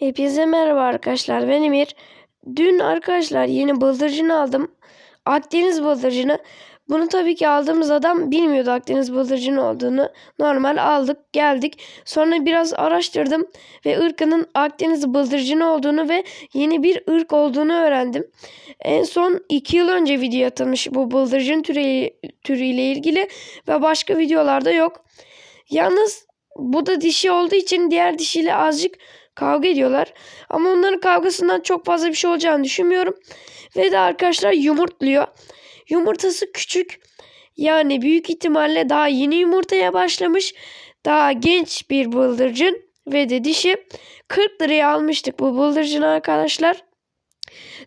Hepinize merhaba arkadaşlar. Ben Emir. Dün arkadaşlar yeni bıldırcını aldım. Akdeniz bıldırcını. Bunu tabii ki aldığımız adam bilmiyordu Akdeniz bıldırcını olduğunu. Normal aldık geldik. Sonra biraz araştırdım ve ırkının Akdeniz bıldırcını olduğunu ve yeni bir ırk olduğunu öğrendim. En son 2 yıl önce video atılmış bu bıldırcın türü, türüyle ilgili ve başka videolarda yok. Yalnız bu da dişi olduğu için diğer dişiyle azıcık kavga ediyorlar. Ama onların kavgasından çok fazla bir şey olacağını düşünmüyorum. Ve de arkadaşlar yumurtluyor. Yumurtası küçük. Yani büyük ihtimalle daha yeni yumurtaya başlamış. Daha genç bir bıldırcın ve de dişi. 40 liraya almıştık bu bıldırcını arkadaşlar.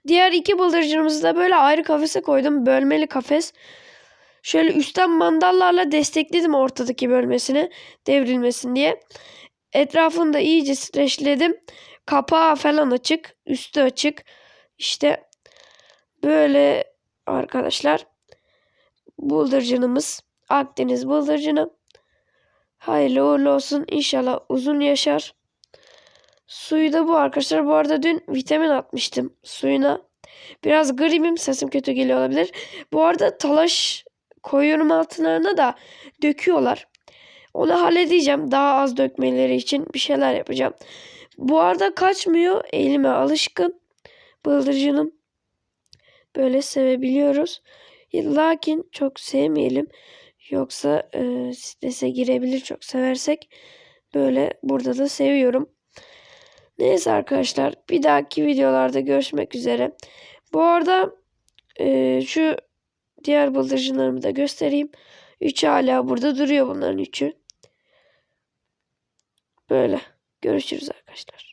Diğer iki bıldırcınımızı da böyle ayrı kafese koydum. Bölmeli kafes. Şöyle üstten mandallarla destekledim ortadaki bölmesini devrilmesin diye. Etrafını da iyice streçledim. Kapağı falan açık. Üstü açık. İşte böyle arkadaşlar. Bıldırcınımız. Akdeniz bıldırcını. Hayırlı uğurlu olsun. İnşallah uzun yaşar. Suyu da bu arkadaşlar. Bu arada dün vitamin atmıştım suyuna. Biraz gribim. Sesim kötü geliyor olabilir. Bu arada talaş koyuyorum altlarına da döküyorlar. Onu halledeceğim. Daha az dökmeleri için bir şeyler yapacağım. Bu arada kaçmıyor. Elime alışkın. Bıldırcınım. Böyle sevebiliyoruz. Lakin çok sevmeyelim. Yoksa e, strese girebilir çok seversek. Böyle burada da seviyorum. Neyse arkadaşlar. Bir dahaki videolarda görüşmek üzere. Bu arada e, şu diğer bıldırcınlarımı da göstereyim. Üçü hala burada duruyor bunların üçü. Böyle. Görüşürüz arkadaşlar.